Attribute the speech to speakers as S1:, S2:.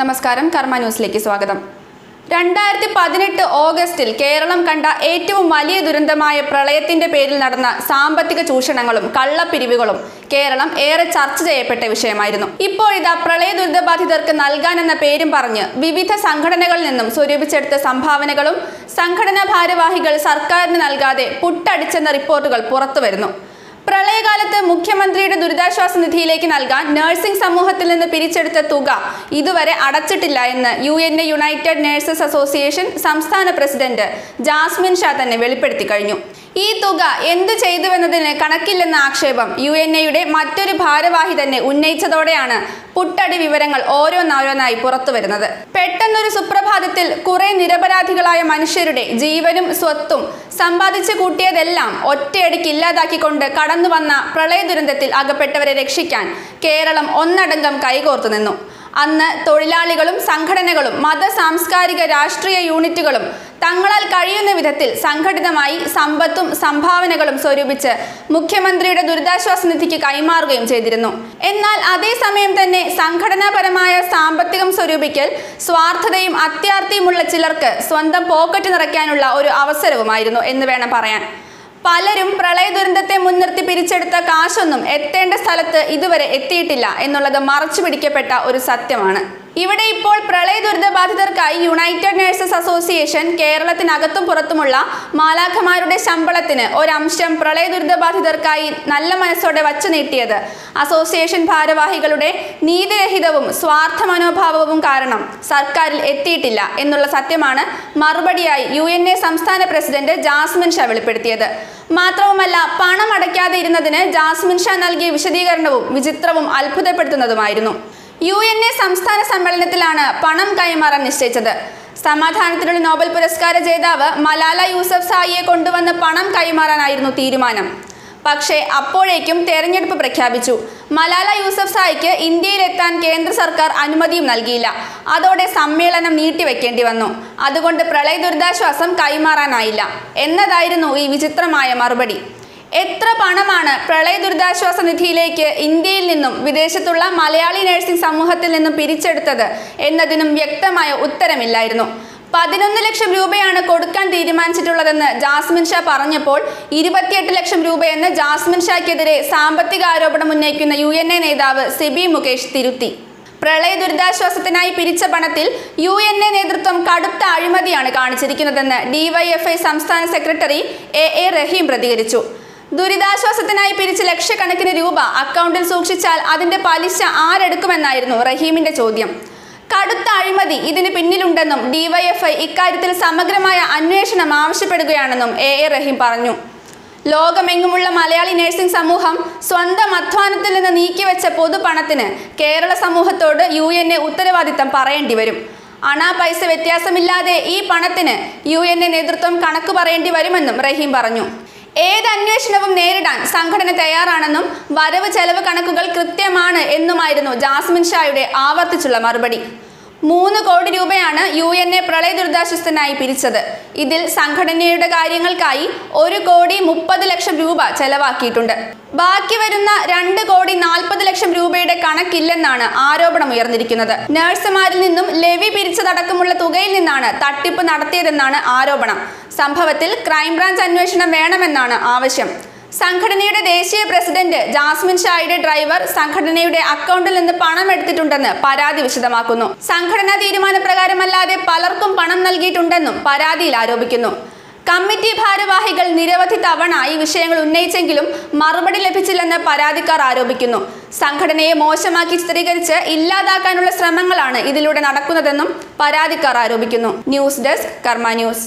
S1: നമസ്കാരം കർമ്മ ന്യൂസിലേക്ക് സ്വാഗതം. രണ്ടായിരത്തി പതിനെട്ട് ഓഗസ്റ്റിൽ കേരളം കണ്ട ഏറ്റവും വലിയ ദുരന്തമായ പ്രളയത്തിന്റെ പേരിൽ നടന്ന സാമ്പത്തിക ചൂഷണങ്ങളും കള്ളപ്പിരിവുകളും കേരളം ഏറെ ചർച്ച ചെയ്യപ്പെട്ട വിഷയമായിരുന്നു. ഇപ്പോഴിതാ പ്രളയ ദുരിതബാധിതർക്ക് എന്ന പേരും പറഞ്ഞ് വിവിധ സംഘടനകളിൽ നിന്നും സ്വരൂപിച്ചെടുത്ത സംഭാവനകളും സംഘടനാ ഭാരവാഹികൾ സർക്കാരിന് നൽകാതെ പുട്ടടിച്ചെന്ന റിപ്പോർട്ടുകൾ പുറത്തുവരുന്നു. പ്രളയകാലത്ത് മുഖ്യമന്ത്രിയുടെ ദുരിതാശ്വാസ നിധിയിലേക്ക് നൽകാൻ നഴ്സിംഗ് സമൂഹത്തിൽ നിന്ന് പിരിച്ചെടുത്ത തുക ഇതുവരെ അടച്ചിട്ടില്ല എന്ന് U N A united nurses association സംസ്ഥാന പ്രസിഡന്റ് ജാസ്മിൻ ഷാ തന്നെ വെളിപ്പെടുത്തി കഴിഞ്ഞു. ഈ തുക എന്തു ചെയ്തുവെന്നതിന് കണക്കില്ലെന്ന ആക്ഷേപം യു എൻ എയുടെ മറ്റൊരു ഭാരവാഹി തന്നെ ഉന്നയിച്ചതോടെയാണ് പുട്ടടി വിവരങ്ങൾ ഓരോന്നോരോന്നായി പുറത്തു വരുന്നത്. പെട്ടെന്നൊരു സുപ്രഭാതത്തിൽ കുറെ നിരപരാധികളായ മനുഷ്യരുടെ ജീവനും സ്വത്തും സമ്പാദിച്ചു കൂട്ടിയതെല്ലാം ഒറ്റയടിക്ക് ഇല്ലാതാക്കിക്കൊണ്ട് കടന്നു വന്ന പ്രളയ ദുരന്തത്തിൽ അകപ്പെട്ടവരെ രക്ഷിക്കാൻ കേരളം ഒന്നടങ്കം കൈകോർത്തു നിന്നു. അന്ന് തൊഴിലാളികളും സംഘടനകളും മത സാംസ്കാരിക രാഷ്ട്രീയ യൂണിറ്റുകളും തങ്ങളാൽ കഴിയുന്ന വിധത്തിൽ സംഘടിതമായി സമ്പത്തും സംഭാവനകളും സ്വരൂപിച്ച് മുഖ്യമന്ത്രിയുടെ ദുരിതാശ്വാസ നിധിക്ക് കൈമാറുകയും ചെയ്തിരുന്നു. എന്നാൽ അതേസമയം തന്നെ സംഘടനാപരമായ സാമ്പത്തികം സ്വരൂപിക്കൽ സ്വാർത്ഥതയും അത്യാർത്ഥിയുമുള്ള ചിലർക്ക് സ്വന്തം പോക്കറ്റ് നിറയ്ക്കാനുള്ള ഒരു അവസരവുമായിരുന്നു എന്ന് വേണം പറയാൻ. പലരും പ്രളയ ദുരന്തത്തെ മുൻനിർത്തി പിരിച്ചെടുത്ത കാശൊന്നും എത്തേണ്ട സ്ഥലത്ത് ഇതുവരെ എത്തിയിട്ടില്ല എന്നുള്ളത് മറച്ചു പിടിക്കപ്പെട്ട ഒരു സത്യമാണ്. ഇവിടെ ഇപ്പോൾ പ്രളയ ദുരിതബാധിതർക്കായി യുണൈറ്റഡ് നഴ്സസ് അസോസിയേഷൻ കേരളത്തിനകത്തും പുറത്തുമുള്ള മാലാഖമാരുടെ ശമ്പളത്തിന് ഒരംശം പ്രളയ ദുരിതബാധിതർക്കായി നല്ല മനസ്സോടെ വച്ചു നീട്ടിയത്. അസോസിയേഷൻ ഭാരവാഹികളുടെ നീതിരഹിതവും സ്വാർത്ഥ മനോഭാവവും കാരണം സർക്കാരിൽ എത്തിയിട്ടില്ല എന്നുള്ള സത്യമാണ് മറുപടിയായി യു സംസ്ഥാന പ്രസിഡന്റ് ജാസ്മിൻ ഷാ വെളിപ്പെടുത്തിയത്. മാത്രവുമല്ല പണം അടയ്ക്കാതെ ഇരുന്നതിന് ജാസ്മിൻ ഷാ നൽകിയ വിശദീകരണവും വിചിത്രവും അത്ഭുതപ്പെടുത്തുന്നതുമായിരുന്നു. യു എൻ എ സംസ്ഥാന സമ്മേളനത്തിലാണ് പണം കൈമാറാൻ നിശ്ചയിച്ചത്. സമാധാനത്തിനുള്ള നോബൽ പുരസ്കാര ജേതാവ് മലാല യൂസഫ് സായിയെ കൊണ്ടുവന്ന് പണം കൈമാറാനായിരുന്നു തീരുമാനം. പക്ഷേ അപ്പോഴേക്കും തെരഞ്ഞെടുപ്പ് പ്രഖ്യാപിച്ചു. മലാല യൂസഫ് സായിക്ക് ഇന്ത്യയിലെത്താൻ കേന്ദ്ര സർക്കാർ അനുമതിയും നൽകിയില്ല. അതോടെ സമ്മേളനം നീട്ടിവെക്കേണ്ടി വന്നു. അതുകൊണ്ട് പ്രളയ ദുരിതാശ്വാസം കൈമാറാനായില്ല. എന്നതായിരുന്നു ഈ വിചിത്രമായ മറുപടി. എത്ര പണമാണ് പ്രളയ ദുരിതാശ്വാസ നിധിയിലേക്ക് ഇന്ത്യയിൽ നിന്നും വിദേശത്തുള്ള മലയാളി നഴ്സിംഗ് സമൂഹത്തിൽ നിന്നും പിരിച്ചെടുത്തത് എന്നതിനും വ്യക്തമായ ഉത്തരമില്ലായിരുന്നു. പതിനൊന്ന് ലക്ഷം രൂപയാണ് കൊടുക്കാൻ തീരുമാനിച്ചിട്ടുള്ളതെന്ന് ജാസ്മിൻ ഷാ പറഞ്ഞപ്പോൾ ഇരുപത്തിയെട്ട് ലക്ഷം രൂപയെന്ന് ജാസ്മിൻ ഷായ്ക്കെതിരെ സാമ്പത്തിക ആരോപണം ഉന്നയിക്കുന്ന യു എൻ എ നേതാവ് സിബി മുകേഷ് തിരുത്തി. പ്രളയ ദുരിതാശ്വാസത്തിനായി പിരിച്ച പണത്തിൽ യു എൻ എ നേതൃത്വം കടുത്ത അഴിമതിയാണ് കാണിച്ചിരിക്കുന്നതെന്ന് ഡിവൈഎഫ്ഐ സംസ്ഥാന സെക്രട്ടറി എ എ റഹീം പ്രതികരിച്ചു. ദുരിതാശ്വാസത്തിനായി പിരിച്ച ലക്ഷക്കണക്കിന് രൂപ അക്കൗണ്ടിൽ സൂക്ഷിച്ചാൽ അതിന്റെ പലിശ ആരെടുക്കുമെന്നായിരുന്നു റഹീമിന്റെ ചോദ്യം. കടുത്ത അഴിമതി ഇതിന് പിന്നിലുണ്ടെന്നും ഡിവൈഎഫ്ഐ ഇക്കാര്യത്തിൽ സമഗ്രമായ അന്വേഷണം ആവശ്യപ്പെടുകയാണെന്നും എ എ റഹീം പറഞ്ഞു. ലോകമെങ്ങുമുള്ള മലയാളി നഴ്സിംഗ് സമൂഹം സ്വന്തം അധ്വാനത്തിൽ നിന്ന് നീക്കിവെച്ച പൊതുപണത്തിന് കേരള സമൂഹത്തോട് യു എൻ എ ഉത്തരവാദിത്തം പറയേണ്ടി വരും അണാ പൈസ വ്യത്യാസമില്ലാതെ ഈ പണത്തിന് യു എൻ എ നേതൃത്വം കണക്ക് പറയേണ്ടി വരുമെന്നും റഹീം പറഞ്ഞു. ഏത് അന്വേഷണവും നേരിടാൻ സംഘടന തയ്യാറാണെന്നും വരവ് ചെലവ് കണക്കുകൾ കൃത്യമാണ് എന്നുമായിരുന്നു ജാസ്മിൻ ഷായുടെ ആവർത്തിച്ചുള്ള മറുപടി. മൂന്ന് കോടി രൂപയാണ് യു എൻ എ പ്രളയ ദുരിതാശ്വാസത്തിനായി പിരിച്ചത്. ഇതിൽ സംഘടനയുടെ കാര്യങ്ങൾക്കായി ഒരു കോടി മുപ്പത് ലക്ഷം രൂപ ചെലവാക്കിയിട്ടുണ്ട്. ബാക്കി വരുന്ന രണ്ട് കോടി നാൽപ്പത് ലക്ഷം രൂപയുടെ കണക്കില്ലെന്നാണ് ആരോപണം ഉയർന്നിരിക്കുന്നത്. നഴ്സുമാരിൽ നിന്നും ലെവി പിരിച്ചതടക്കമുള്ള തുകയിൽ നിന്നാണ് തട്ടിപ്പ് നടത്തിയതെന്നാണ് ആരോപണം. സംഭവത്തിൽ ക്രൈംബ്രാഞ്ച് അന്വേഷണം വേണമെന്നാണ് ആവശ്യം. സംഘടനയുടെ ദേശീയ പ്രസിഡന്റ് ജാസ്മിൻ ഷായുടെ ഡ്രൈവർ സംഘടനയുടെ അക്കൗണ്ടിൽ നിന്ന് പണം എടുത്തിട്ടുണ്ടെന്ന് പരാതി വിശദമാക്കുന്നു. സംഘടനാ തീരുമാനപ്രകാരമല്ലാതെ പലർക്കും പണം നൽകിയിട്ടുണ്ടെന്നും പരാതിയിൽ ആരോപിക്കുന്നു. കമ്മിറ്റി ഭാരവാഹികൾ നിരവധി തവണ ഈ വിഷയങ്ങൾ ഉന്നയിച്ചെങ്കിലും മറുപടി ലഭിച്ചില്ലെന്ന് പരാതിക്കാർ ആരോപിക്കുന്നു. സംഘടനയെ മോശമാക്കി ചിത്രീകരിച്ച് ഇല്ലാതാക്കാനുള്ള ശ്രമങ്ങളാണ് ഇതിലൂടെ നടക്കുന്നതെന്നും പരാതിക്കാർ ആരോപിക്കുന്നു. News desk Karma news.